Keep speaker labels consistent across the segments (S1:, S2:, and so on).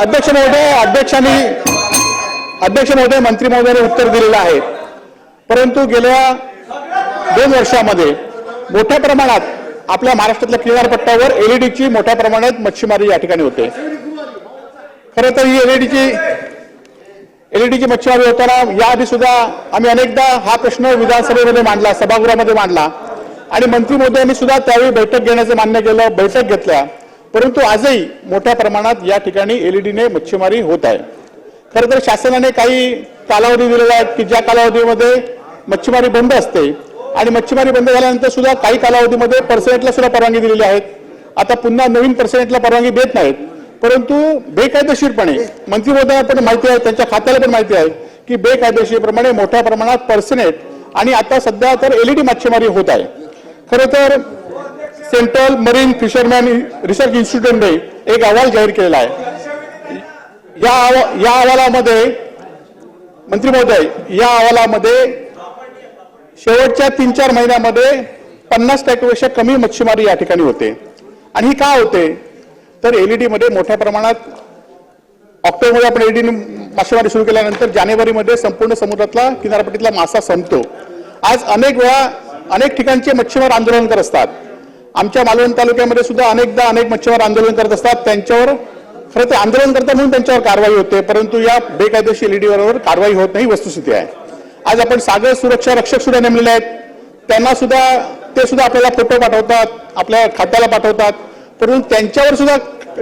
S1: अध्यक्ष महोदय अध्यक्षांनी अध्यक्ष महोदय मंत्री महोदयाने उत्तर दिलेलं आहे. परंतु गेल्या दोन वर्षामध्ये मोठ्या प्रमाणात आपल्या महाराष्ट्रातल्या किनारपट्ट्यावर एलईडीची मोठ्या प्रमाणात मच्छीमारी या ठिकाणी होते. खरं तर ही एलईडीची एलईडीची मच्छीमारी होताना याआधी सुद्धा आम्ही अनेकदा हा प्रश्न विधानसभेमध्ये मांडला सभागृहामध्ये मांडला. आणि मंत्री महोदयांनी सुद्धा त्यावेळी बैठक घेण्याचं मान्य केलं बैठक घेतल्या. परंतु आजही मोठ्या प्रमाणात या ठिकाणी एलईडीने मच्छीमारी होत आहे. खरं तर शासनाने काही कालावधी दिलेला आहे की ज्या कालावधीमध्ये मच्छीमारी बंद असते आणि मच्छीमारी बंद झाल्यानंतर सुद्धा काही कालावधीमध्ये पर्सनेटला सुद्धा परवानगी दिलेली आहेत आता पुन्हा नवीन पर्सनेटला परवानगी देत नाहीत. परंतु बेकायदेशीरपणे मंत्री महोदयांना पण माहिती आहे त्यांच्या खात्याला पण माहिती आहे की बेकायदेशीरप्रमाणे मोठ्या प्रमाणात पर्सनेट आणि आता सध्या तर एलईडी मच्छीमारी होत आहे. खरं तर सेंट्रल मरीन फिशरमॅन रिसर्च इन्स्टिट्यूटने एक अहवाल जाहीर केलेला आहे. या या अहवालामध्ये मंत्री महोदय या अहवालामध्ये शेवटच्या तीन चार महिन्यामध्ये पन्नास टक्केपेक्षा कमी मच्छीमारी या ठिकाणी होते. आणि ही का होते? तर एलईडीमध्ये मोठ्या प्रमाणात ऑक्टोबरमध्ये आपण एलईडी मासेमारी सुरू केल्यानंतर जानेवारीमध्ये संपूर्ण समुद्रातला किनारपट्टीतला मासा संपतो. आज अनेक वेळा अनेक ठिकाणचे मच्छीमार आंदोलन करत असतात. आमच्या मालवण तालुक्यामध्ये सुद्धा अनेकदा अनेक मच्छीमार आंदोलन करत असतात. त्यांच्यावर खरं ते आंदोलन करतात म्हणून त्यांच्यावर कारवाई होते परंतु या बेकायदेशीर एलईडी बरोबर कारवाई होत नाही वस्तुस्थिती आहे. आज आपण सागर सुरक्षा रक्षक सुद्धा नेमलेले आहेत. त्यांना सुद्धा ते सुद्धा आपल्याला फोटो पाठवतात आपल्या खात्याला पाठवतात. परंतु त्यांच्यावर सुद्धा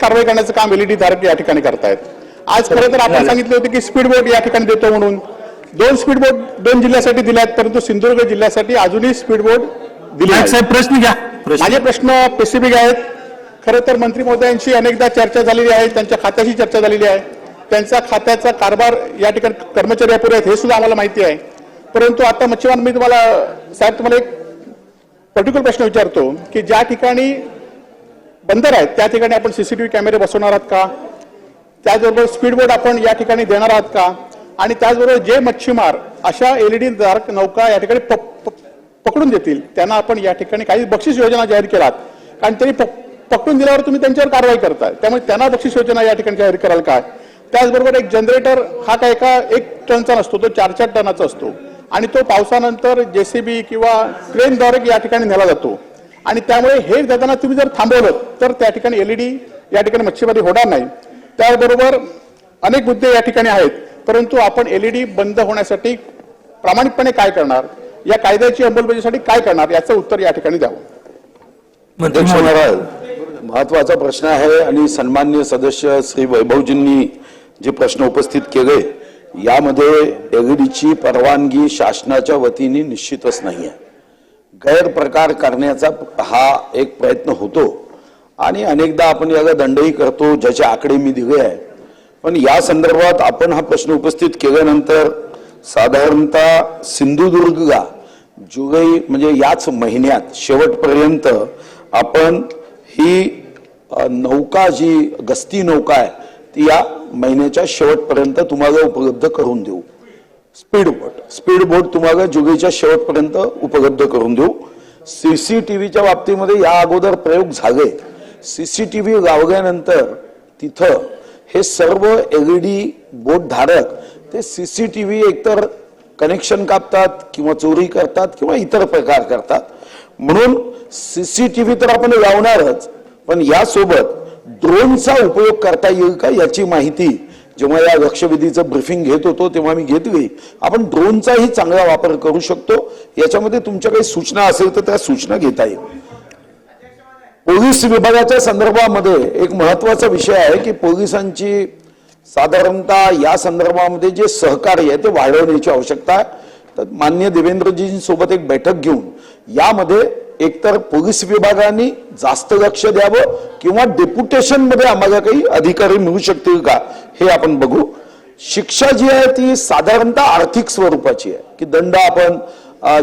S1: कारवाई करण्याचं काम एलईडी धारक या ठिकाणी करतायत. आज खरं तर आपण सांगितलं होतं की स्पीड बोट या ठिकाणी देतो म्हणून. दोन स्पीड बोट दोन जिल्ह्यासाठी दिल्यात परंतु सिंधुदुर्ग जिल्ह्यासाठी अजूनही स्पीड बोट दिली
S2: नाईक. साहेब प्रश्न घ्या. प्रश्न.
S1: माझे प्रश्न स्पेसिफिक आहेत. खरं तर मंत्री महोदयांशी अनेकदा चर्चा झालेली आहे त्यांच्या खात्याशी चर्चा झालेली आहे. त्यांचा खात्याचा कारभार या ठिकाणी कर्मचारी अपुरे आहेत हे सुद्धा आम्हाला माहिती आहे. परंतु आता मच्छीमार मी तुम्हाला साहेब तुम्हाला एक पर्टिक्युलर प्रश्न विचारतो की ज्या ठिकाणी बंदर आहेत त्या ठिकाणी आपण सीसीटीव्ही कॅमेरे बसवणार आहात का? त्याचबरोबर स्पीड बोट आपण या ठिकाणी देणार आहात का? आणि त्याचबरोबर जे मच्छीमार अशा एलईडी धारक नौका या ठिकाणी पकडून देतील. त्यांना आपण या ठिकाणी काही बक्षीस योजना जाहीर केलात. कारण त्यांनी पकडून दिल्यावर तुम्ही त्यांच्यावर कारवाई करताय. त्यामुळे त्यांना बक्षीस योजना या ठिकाणी जाहीर कराल काय? त्याचबरोबर एक जनरेटर हा काय एका एक टनचा नसतो तो चार चार टनाचा असतो. आणि तो पावसानंतर जेसीबी किंवा क्रेनद्वारे या ठिकाणी नेला जातो. आणि त्यामुळे हे देताना तुम्ही जर थांबवलं तर त्या ठिकाणी एलईडी या ठिकाणी मच्छीमारी होणार नाही. त्याचबरोबर अनेक मुद्दे या ठिकाणी आहेत. परंतु आपण एलईडी बंद होण्यासाठी प्रामाणिकपणे काय करणार? या कायद्याची अंमलबजावणीसाठी काय करणार याचं उत्तर या ठिकाणी द्यावं.
S3: अध्यक्ष. महाराज महत्त्वाचा प्रश्न आहे आणि सन्मान्य सदस्य श्री वैभवजींनी जे प्रश्न उपस्थित केले यामध्ये एलईडीची परवानगी शासनाच्या वतीने निश्चितच नाही आहे गैरप्रकार करण्याचा हा एक प्रयत्न होतो आणि अनेकदा आपण याला दंडही करतो ज्याचे आकडे मी दिले आहेत. पण या संदर्भात आपण हा प्रश्न उपस्थित केल्यानंतर साधारणतः सिंधुदुर्गला जुलै म्हणजे याच महिन्यात शेवटपर्यंत आपण ही नौका जी गस्ती नौका आहे ती या महिन्याच्या शेवटपर्यंत तुम्हाला उपलब्ध करून देऊ. स्पीड बोट. स्पीड बोट तुम्हाला जुलैच्या शेवटपर्यंत उपलब्ध करून देऊ. सीसीटीव्हीच्या बाबतीमध्ये या अगोदर प्रयोग झाले. सीसीटीव्ही लावल्यानंतर तिथं हे सर्व एल ई बोट धारक ते सीसीटीव्ही एकतर कनेक्शन कापतात किंवा चोरी करतात किंवा इतर प्रकार करतात. म्हणून सीसीटीव्ही तर आपण लावणारच पण यासोबत ड्रोनचा उपयोग करता येईल का याची माहिती जेव्हा या लक्षवेधीचं ब्रिफिंग घेत होतो तेव्हा मी घेतली आपण ड्रोनचाही चांगला वापर करू शकतो. याच्यामध्ये तुमच्या काही सूचना असेल तर त्या सूचना घेता येईल. पोलीस विभागाच्या संदर्भामध्ये एक महत्त्वाचा विषय आहे की पोलिसांची साधारणतः या संदर्भामध्ये जे सहकार्य आहे ते वाढवण्याची आवश्यकता आहे. तर मान्य देवेंद्रजींसोबत एक बैठक घेऊन यामध्ये एकतर पोलीस विभागाने जास्त लक्ष द्यावं किंवा डेप्युटेशनमध्ये आम्हाला काही अधिकारी मिळू शकतील का हे आपण बघू. शिक्षा जी आहे ती साधारणतः आर्थिक स्वरूपाची आहे की दंड आपण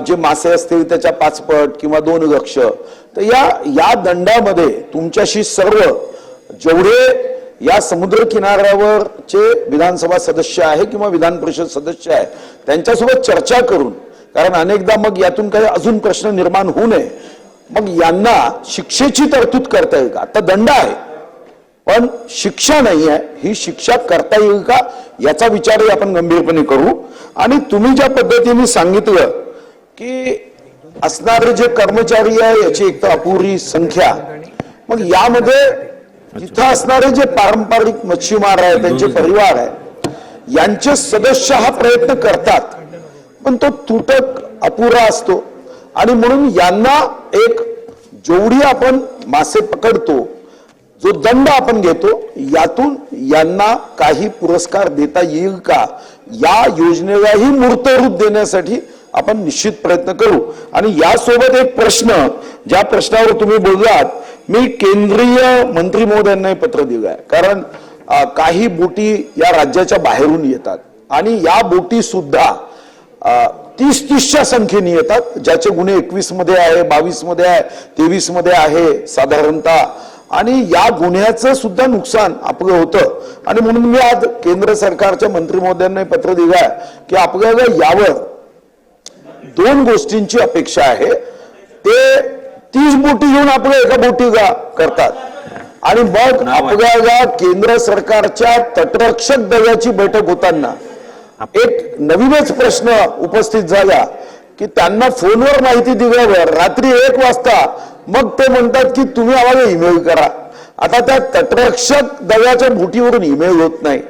S3: जे मासे असतील त्याच्या पाचपट किंवा दोन लक्ष. तर या या दंडामध्ये तुमच्याशी सर्व जेवढे या समुद्र किनाऱ्यावरचे विधानसभा सदस्य आहे किंवा विधान परिषद सदस्य आहे त्यांच्यासोबत चर्चा करून कारण अनेकदा मग यातून काही अजून प्रश्न निर्माण होऊ नये. मग यांना शिक्षेची तरतूद करता येईल का? आता दंड आहे. पण शिक्षा नाही आहे. ही शिक्षा करता येईल का? याचा विचारही आपण गंभीरपणे करू. आणि तुम्ही ज्या पद्धतीने सांगितलं की असणारे जे कर्मचारी आहे याची एक तर अपुरी संख्या. मग यामध्ये तिथं असणारे जे पारंपरिक मच्छीमार आहे त्यांचे परिवार आहे यांचे सदस्य हा प्रयत्न करतात. पण तो तुटक अपुरा असतो. आणि म्हणून यांना एक जेवढी आपण मासे पकडतो जो दंड आपण घेतो यातून यांना काही पुरस्कार देता येईल का? या योजनेलाही मूर्त रूप देण्यासाठी आपण निश्चित प्रयत्न करू. आणि यासोबत एक प्रश्न ज्या प्रश्नावर तुम्ही बोललात मी केंद्रीय मंत्री महोदयांनाही पत्र दिलं आहे कारण काही बोटी या राज्याच्या बाहेरून येतात. आणि या बोटी सुद्धा तीस तीसच्या संख्येने येतात. ज्याचे गुन्हे एकवीसमध्ये आहे बावीसमध्ये आहे तेवीसमध्ये आहे साधारणतः. आणि या गुन्ह्याचं सुद्धा नुकसान आपलं होतं. आणि म्हणून मी आज केंद्र सरकारच्या मंत्री महोदयांना पत्र दिलं आहे की आपल्याला यावर दोन गोष्टींची अपेक्षा आहे. ते तीस बोटी घेऊन आपल्या एका बोटीला करतात. आणि मग आपल्याला केंद्र सरकारच्या तटरक्षक दलाची बैठक होताना एक नवीनच प्रश्न उपस्थित झाला की त्यांना फोनवर माहिती दिल्यावर रात्री एक वाजता मग ते म्हणतात की तुम्ही आम्हाला ईमेल करा. आता त्या तटरक्षक दलाच्या बोटीवरून ईमेल होत नाही.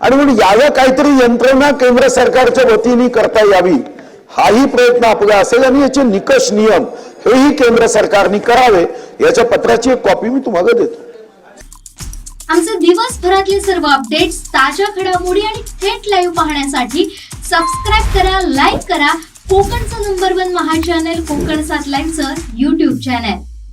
S3: आणि म्हणून याला काहीतरी यंत्रणा केंद्र सरकारच्या वतीने करता यावी हाही प्रयत्न आपला असेल. आणि याचे निकष नियम हेही केंद्र सरकारने करावे याच्या पत्राची एक कॉपी मी तुम्हाला देतो.
S4: आमचे दिवसभरातले सर्व अपडेट्स ताज्या घडामोडी आणि थेट लाईव्ह पाहण्यासाठी सबस्क्राईब करा लाईक करा. कोकणचं नंबर वन महा चॅनल कोकण सात लाईनचं युट्यूब चॅनल